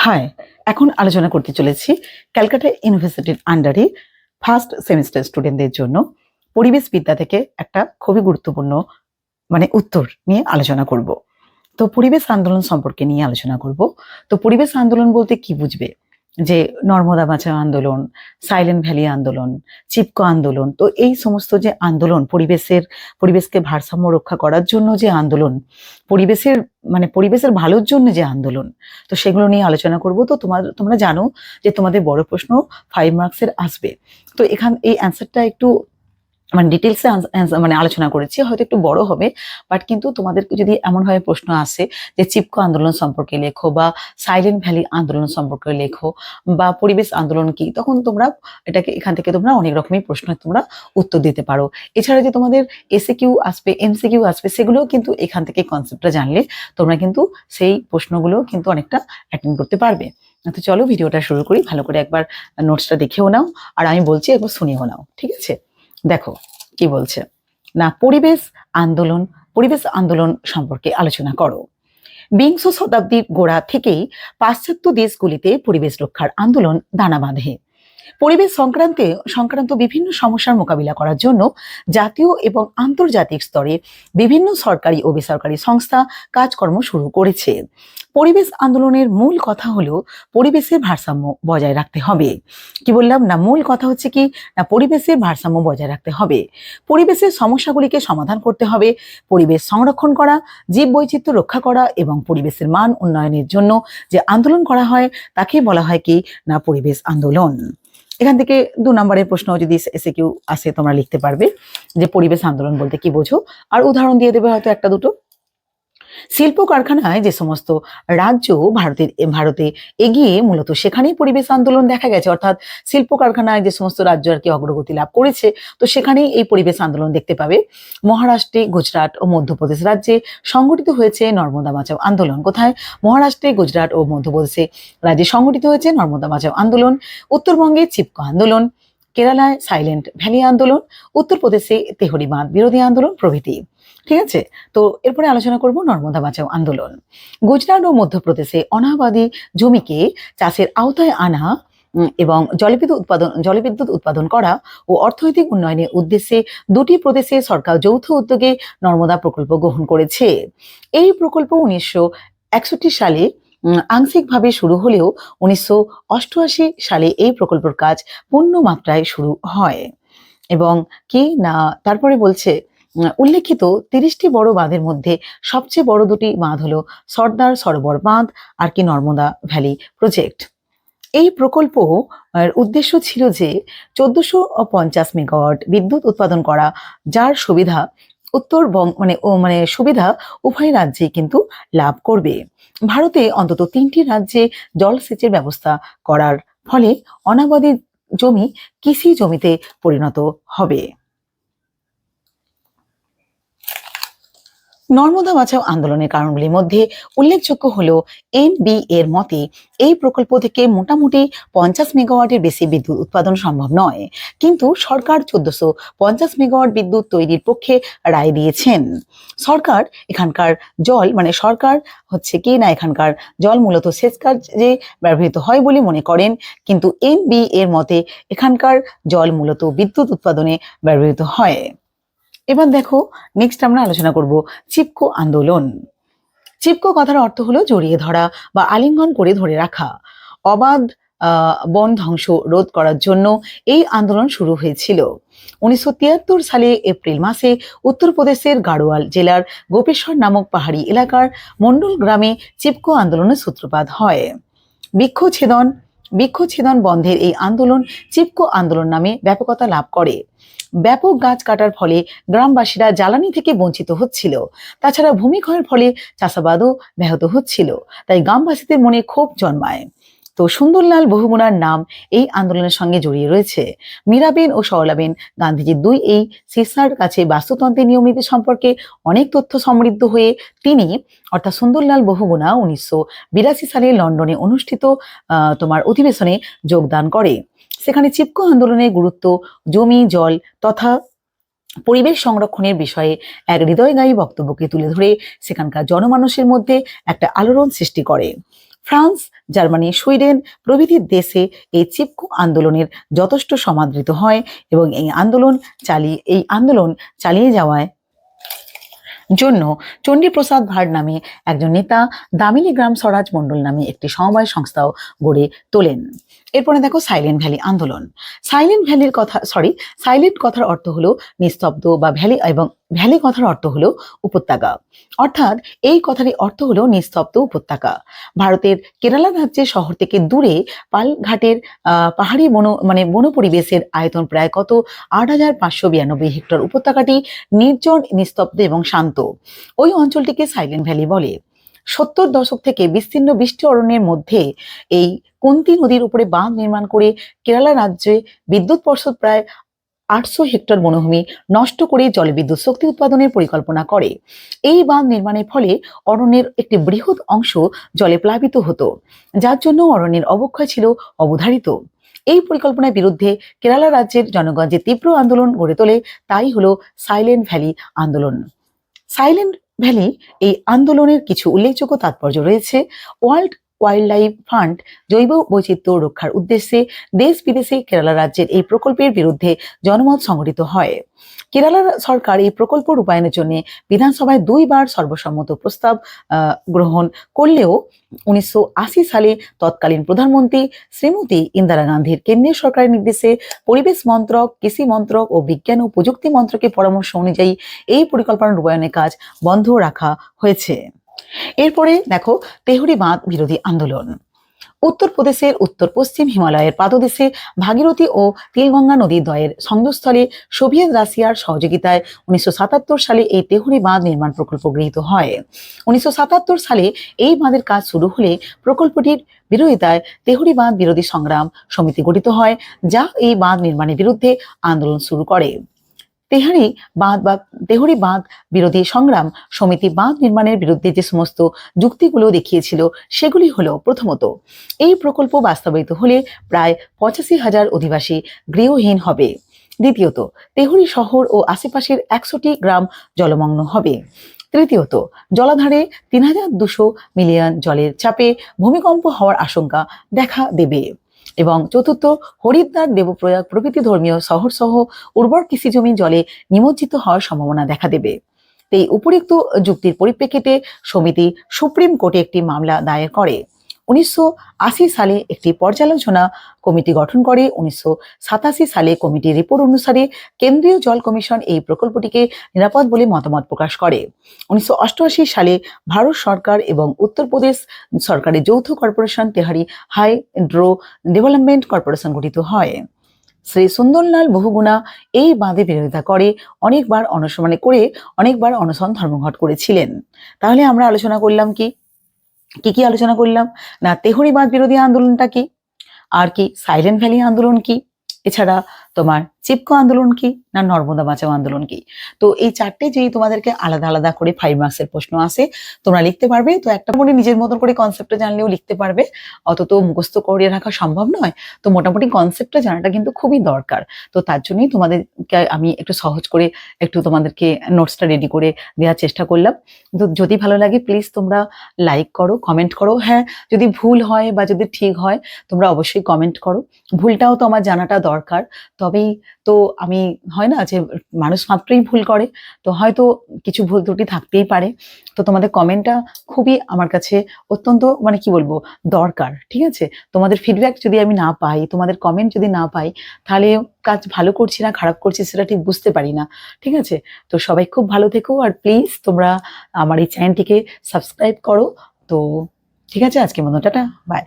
High এখন আলোচনা করতে চলেছি ক্যালকাটা ইউনিভার্সিটির আন্ডারে ফার্স্ট সেমিস্টার স্টুডেন্টদের জন্য পরিবেশ বিদ্যা থেকে একটা খুবই গুরুত্বপূর্ণ মানে উত্তর নিয়ে আলোচনা করব। তো পরিবেশ আন্দোলন সম্পর্কে নিয়ে আলোচনা করব। তো পরিবেশ আন্দোলন বলতে কি বুঝবে? যে নর্মদা বাঁচাও আন্দোলন, সাইলেন্ট ভ্যালি আন্দোলন, চিপকো আন্দোলন, তো এই সমস্ত যে আন্দোলন পরিবেশের, পরিবেশকে ভারসাম্য রক্ষা করার জন্য যে আন্দোলন, পরিবেশের মানে পরিবেশের ভালোর জন্য যে আন্দোলন, তো সেগুলো নিয়ে আলোচনা করব। তো তোমার, তোমরা জানো যে তোমাদের বড় প্রশ্ন ফাইভ মার্কসের আসবে। তো এখান, এই অ্যান্সারটা একটু মানে ডিটেলসে মানে আলোচনা করেছি, হয়তো একটু বড় হবে বাট কিন্তু তোমাদের যদি এমনভাবে প্রশ্ন আসে যে চিপকো আন্দোলন সম্পর্কে লেখো বা সাইলেন্ট ভ্যালি আন্দোলন সম্পর্কে লেখো বা পরিবেশ আন্দোলন কি, তখন তোমরা এটাকে, এখান থেকে তোমরা অনেক রকমের প্রশ্ন তোমরা উত্তর দিতে পারো। এছাড়া যে তোমাদের এসে কিউ আসবে এমসি কিউ আসবে, সেগুলোও কিন্তু এখান থেকে কনসেপ্টটা জানলে তোমরা কিন্তু সেই প্রশ্নগুলো কিন্তু অনেকটা অ্যাটেন্ড করতে পারবে। তো চলো ভিডিওটা শুরু করি, ভালো করে একবার নোটসটা দেখেও নাও, আর আমি বলছি, একবার শুনেও নাও, ঠিক আছে? দেখো কি বলছে। না, পরিবেশ আন্দোলন পরিবেশ আন্দোলন সম্পর্কে আলোচনা করো। বিংশ শতাব্দীর গোড়া থেকেই পাশ্চাত্য দেশগুলিতে পরিবেশ রক্ষার আন্দোলন দানা বাঁধে। পরিবেশ সংক্রান্তে, সংক্রান্ত বিভিন্ন সমস্যার মোকাবিলা করার জন্য জাতীয় এবং আন্তর্জাতিক স্তরে বিভিন্ন সরকারি ও বেসরকারি সংস্থা কাজকর্ম শুরু করেছে। পরিবেশ আন্দোলনের মূল কথা হলো পরিবেশের ভারসাম্য বজায় রাখতে হবে। কি বললাম? না, মূল কথা হচ্ছে কি? না, পরিবেশের ভারসাম্য বজায় রাখতে হবে। পরিবেশের সমস্যাগুলিকে সমাধান করতে হবে। পরিবেশ সংরক্ষণ করা জীব বৈচিত্র্য রক্ষা করা এবং পরিবেশের মান উন্নয়নের জন্য যে আন্দোলন করা হয়, তাকে বলা হয় কি? না, পরিবেশ আন্দোলন। এখান থেকে দু নম্বরের প্রশ্ন যদি এসে কেউ আসে, তোমরা লিখতে পারবে যে পরিবেশ আন্দোলন বলতে কি বোঝো? আর উদাহরণ দিয়ে দেবে হয়তো একটা দুটো। শিল্প কারখানায় যে সমস্ত রাজ্য ভারতের, ভারতে এগিয়ে মূলত সেখানেই পরিবেশ আন্দোলন দেখা গেছে, অর্থাৎ শিল্প কারখানায় যে সমস্ত রাজ্য আর কি অগ্রগতি লাভ করেছে, তো সেখানেই এই পরিবেশ আন্দোলন দেখতে পাবে। মহারাষ্ট্রে গুজরাট ও মধ্যপ্রদেশ রাজ্যে সংগঠিত হয়েছে নর্মদা বাঁচাও আন্দোলন। কোথায়? মহারাষ্ট্রে গুজরাট ও মধ্যপ্রদেশে রাজ্যে সংগঠিত হয়েছে নর্মদা বাঁচাও আন্দোলন। উত্তরবঙ্গে চিপকো আন্দোলন। কেরালায় সাইলেন্ট ভ্যালি আন্দোলন, উত্তরপ্রদেশে তেহরি বাঁধ বিরোধী আন্দোলন প্রভৃতি। ঠিক আছে? তো এরপরে আলোচনা করব নর্মদা বাঁচাও আন্দোলন। গুজরাট ও মধ্যপ্রদেশে অনাবাদী জমিকে চাষের আওতায় আনা এবং জলবিদ্যুৎ উৎপাদন জলবিদ্যুৎ উৎপাদন করা ও অর্থনৈতিক উন্নয়নের উদ্দেশ্যে দুটি প্রদেশে সরকার যৌথ উদ্যোগে নর্মদা প্রকল্প গ্রহণ করেছে। এই প্রকল্প উনিশশো একষট্টি সালে আংশিকভাবে শুরু হলেও উনিশশো অষ্টআশি সালে এই প্রকল্পের কাজ পূর্ণ মাত্রায় শুরু হয়। এবং কি না, তারপরে বলছে উল্লেখিত তিরিশটি বড় বাঁধের মধ্যে সবচেয়ে বড় দুটি বাঁধ হলো সর্দার সরোবর বাঁধ আর কি নর্মদা ভ্যালি প্রজেক্ট। এই প্রকল্প উদ্দেশ্য ছিল যে চোদ্দশো পঞ্চাশ মেগাওয়াট বিদ্যুৎ উৎপাদন করা, যার সুবিধা উত্তরবঙ্গ মানে ও মানে সুবিধা উভয় রাজ্যে কিন্তু লাভ করবে। ভারতে অন্তত তিনটি রাজ্যে জলসেচের ব্যবস্থা করার ফলে অনাবাদী জমি কৃষি জমিতে পরিণত হবে। নর্মদা বাঁচাও আন্দোলনের কারণগুলির মধ্যে উল্লেখযোগ্য হল এন বি এর মতে, এই প্রকল্প থেকে মোটামুটি পঞ্চাশ মেগাওয়াটের বেশি বিদ্যুৎ উৎপাদন সম্ভব নয়। কিন্তু সরকার চোদ্দশো পঞ্চাশ মেগাওয়াট বিদ্যুৎ তৈরির পক্ষে রায় দিয়েছেন। সরকার এখানকার জল মানে সরকার হচ্ছে কি না এখানকার জল মূলত সেচ কাজে ব্যবহৃত হয় বলে মনে করেন, কিন্তু এন বি এর মতে এখানকার জল মূলত বিদ্যুৎ উৎপাদনে ব্যবহৃত হয়। এবার দেখো নেক্সট আমরা আলোচনা করব চিপকো আন্দোলন। চিপকো কথার অর্থ হলো জড়িয়ে ধরা বা আলিঙ্গন করে ধরে রাখা। অবাধ বন ধ্বংস রোধ করার জন্য এই আন্দোলন শুরু হয়েছিল। উনিশশো তিয়াত্তর সালে এপ্রিল মাসে উত্তরপ্রদেশের গাড়োয়াল জেলার গোপেশ্বর নামক পাহাড়ি এলাকার মন্ডল গ্রামে চিপকো আন্দোলনের সূত্রপাত হয়। বৃক্ষছেদন বৃক্ষছেদন বন্ধের এই আন্দোলন চিপকো আন্দোলন নামে ব্যাপকতা লাভ করে। ব্যাপক গাছ কাটার ফলে গ্রামবাসীরা জ্বালানি থেকে বঞ্চিত হচ্ছিল। তাছাড়া ভূমিক্ষয়ের ফলে চাষাবাদও ব্যাহত হচ্ছিল। তাই গ্রামবাসীদের মনে ক্ষোভ জন্মায়। তো সুন্দরলাল বহুগুণার নাম এই আন্দোলনের সঙ্গে জড়িয়ে রয়েছে। মীরাবেন ও সরলাবেন গান্ধীজির দুই এই শিষ্যার কাছে বাস্তুতন্ত্রের নিয়ম নীতি সম্পর্কে অনেক তথ্য সমৃদ্ধ হয়ে তিনি অর্থাৎ সুন্দরলাল বহুগুণা উনিশশো বিরাশি সালে লন্ডনে অনুষ্ঠিত তোমার অধিবেশনে যোগদান করে। সেখানে চিপকো আন্দোলনের গুরুত্ব, জমি, জল তথা পরিবেশ সংরক্ষণের বিষয়ে এক হৃদয়গায়ী বক্তব্যকে তুলে ধরে সেখানকার জনমানুষের মধ্যে একটা আলোড়ন সৃষ্টি করে। ফ্রান্স, জার্মানি, সুইডেন প্রভৃতি দেশে এই চিপকু আন্দোলনের যথেষ্ট সমাদৃত হয় এবং এই আন্দোলন চালিয়ে, এই আন্দোলন চালিয়ে যাওয়ায় জন্য চণ্ডীপ্রসাদ ভাট নামে একজন নেতা দামিনী গ্রাম স্বরাজ মণ্ডল নামে একটি সমবায় সংস্থাও গড়ে তোলেন। এরপরে দেখো সাইলেন্ট ভ্যালি আন্দোলন। সাইলেন্ট ভ্যালির কথা সরি সাইলেন্ট কথার অর্থ হলো নিস্তব্ধ বা ভ্যালি এবং ভ্যালি কথার অর্থ হলো উপত্যকা। অর্থাৎ এই কথারই অর্থ হলো নিস্তব্ধ উপত্যকা। ভারতের কেরালা রাজ্যের শহর থেকে দূরে পালঘাটের পাহাড়ি বন মানে বন পরিবেশের আয়তন প্রায় কত? আট হাজার পাঁচশো বিরানব্বই হেক্টর। উপত্যকাটি নির্জন, নিস্তব্ধ এবং শান্ত। ওই অঞ্চলটিকে সাইলেন্ট ভ্যালি বলে। সত্তর দশক থেকে বিস্তীর্ণ বৃষ্টি অরণ্যের মধ্যে এই কুন্তি নদীর উপরে বাঁধ নির্মাণ করে কেরালা রাজ্যে বিদ্যুৎ পর্ষদ প্রায় আটশো হেক্টর বনভূমি নষ্ট করে জলবিদ্যুৎ শক্তি উৎপাদনের পরিকল্পনা করে। এই বাঁধ নির্মাণের ফলে অরণ্যের একটি বৃহৎ অংশ জলে প্লাবিত হতো, যার জন্য অরণ্যের অবক্ষয় ছিল অবধারিত। এই পরিকল্পনার বিরুদ্ধে কেরালা রাজ্যের জনগণ যে তীব্র আন্দোলন গড়ে তোলে, তাই হলো সাইলেন্ট ভ্যালি আন্দোলন। সাইলেন্ট ভ্যালি এই আন্দোলনের কিছু উল্লেখযোগ্য তাৎপর্য রয়েছে। ওয়ার্ল্ড ওয়াইল্ড লাইফ ফান্ড জৈব বৈচিত্র্য রক্ষার উদ্দেশ্যে দেশ বিদেশে কেরালা রাজ্যের এই প্রকল্পের বিরুদ্ধে জনমত সংগঠিত হয়। কেরালা সরকার এই প্রকল্প রূপায়ণের জন্য বিধানসভায় দুইবার সর্বসম্মত প্রস্তাব গ্রহণ করলেও উনিশশো আশি সালে তৎকালীন প্রধানমন্ত্রী শ্রীমতী ইন্দিরা গান্ধীর কেন্দ্রীয় সরকারের নির্দেশে পরিবেশ মন্ত্রক, কৃষি মন্ত্রক ও বিজ্ঞান ও প্রযুক্তি মন্ত্রকের পরামর্শ অনুযায়ী এই পরিকল্পনা রূপায়ণের কাজ বন্ধ রাখা হয়েছে। এরপরে দেখো তেহরি বাঁধ বিরোধী আন্দোলন। উত্তরপ্রদেশের উত্তর পশ্চিম হিমালয়ের পাদদেশে ভাগীরথী ও তিলগঙ্গা নদীর দ্বয়ের সংযোগস্থলে সোভিয়েত রাশিয়ার সহযোগিতায় উনিশশো সাতাত্তর সালে এই তেহরি বাঁধ নির্মাণ প্রকল্প গৃহীত হয়। উনিশশো সাতাত্তর সালে এই বাঁধের কাজ শুরু হলে প্রকল্পটির বিরোধিতায় তেহরি বাঁধ বিরোধী সংগ্রাম সমিতি গঠিত হয়, যা এই বাঁধ নির্মাণের বিরুদ্ধে আন্দোলন শুরু করে। তেহারি বাঁধ বা তেহরি বাঁধ বিরোধী সংগ্রাম, সমিতি বাঁধ নির্মাণের বিরুদ্ধে যে সমস্ত যুক্তিগুলো দেখিয়েছিল, সেগুলি হলো প্রথমত, এই প্রকল্প বাস্তবায়িত হলে প্রায় পঁচাশি হাজার অধিবাসী গৃহহীন হবে। দ্বিতীয়ত, তেহরি শহর ও আশেপাশের একশোটি গ্রাম জলমগ্ন হবে। তৃতীয়ত, জলাধারে তিন হাজার দুশো মিলিয়ন জলের চাপে ভূমিকম্প হওয়ার আশঙ্কা দেখা দেবে। এবং চতুর্থ হরিদ্বার দেবপ্রয়াগ প্রভৃতি ধর্মীয় শহর সহ উর্বর কৃষিজমি জলে নিমজ্জিত হওয়ার সম্ভাবনা দেখা দেবে। এই উপরিক্ত যুক্তির পরিপ্রেক্ষিতে সমিতি সুপ্রিম কোর্টে একটি মামলা দায়ের করে। উনিশশো আশি সালে একটি পর্যালোচনা কমিটি গঠন করে। উনিশশো সাতাশি সালে কমিটির রিপোর্ট অনুসারে কেন্দ্রীয় জল কমিশন এই প্রকল্পটিকে নিরাপদ বলে মতামত প্রকাশ করে। উনিশশো অষ্টআশি সালে ভারত সরকার এবং উত্তরপ্রদেশ সরকারের যৌথ corporation Tehri hydro development corporation গঠিত হয়। শ্রী সুন্দরলাল বহুগুণা এই বাঁধে বিরোধিতা করে, অনেকবার অনুসরণে করে, অনেকবার অনশন ধর্মঘট করেছিলেন। তাহলে আমরা আলোচনা করলাম কি? কি কি আলোচনা করলাম? না তেহরিবাদ বিরোধী আন্দোলনটা কি? আর কি সাইলেন্ট ভ্যালি আন্দোলন কি? এছাড়া তোমার চিপকো আন্দোলন কি না নর্মদা বাঁচাও আন্দোলন কি? তো এই চারটে যেই তোমাদেরকে আলাদা আলাদা করে ফাইভ মার্কসের প্রশ্ন আসে, তোমরা লিখতে পারবে। তো একটা মনে নিজের মতন করে কনসেপ্টটা জানলেও লিখতে পারবে। অত তো মুখস্থ করিয়ে রাখা সম্ভব নয়। তো মোটামুটি কনসেপ্টটা জানাটা কিন্তু খুবই দরকার। তো তার জন্যই তোমাদেরকে আমি একটু সহজ করে একটু তোমাদেরকে নোটসটা রেডি করে দেওয়ার চেষ্টা করলাম। তো যদি ভালো লাগে প্লিজ তোমরা লাইক করো কমেন্ট করো। হ্যাঁ যদি ভুল হয় বা যদি ঠিক হয়, তোমরা অবশ্যই কমেন্ট করো। ভুলটাও তো আমার জানাটা দরকার। তবেই তো আমি, হয় না যে মানুষ মাত্রই ভুল করে, তো হয়তো কিছু ভুল ত্রুটি থাকতেই পারে। তো তোমাদের কমেন্টটা খুবই আমার কাছে অত্যন্ত মানে কি বলব, দরকার, ঠিক আছে? তোমাদের ফিডব্যাক যদি আমি না পাই, তোমাদের কমেন্ট যদি না পাই, তাহলে কাজ ভালো করছি না, খারাপ করছি সেটা ঠিক বুঝতে পারি না, ঠিক আছে? তো সবাই খুব ভালো থেকো আর প্লিজ তোমরা আমার এই চ্যানেলটিকে সাবস্ক্রাইব করো। তো ঠিক আছে আজকে মতো টাটা বাই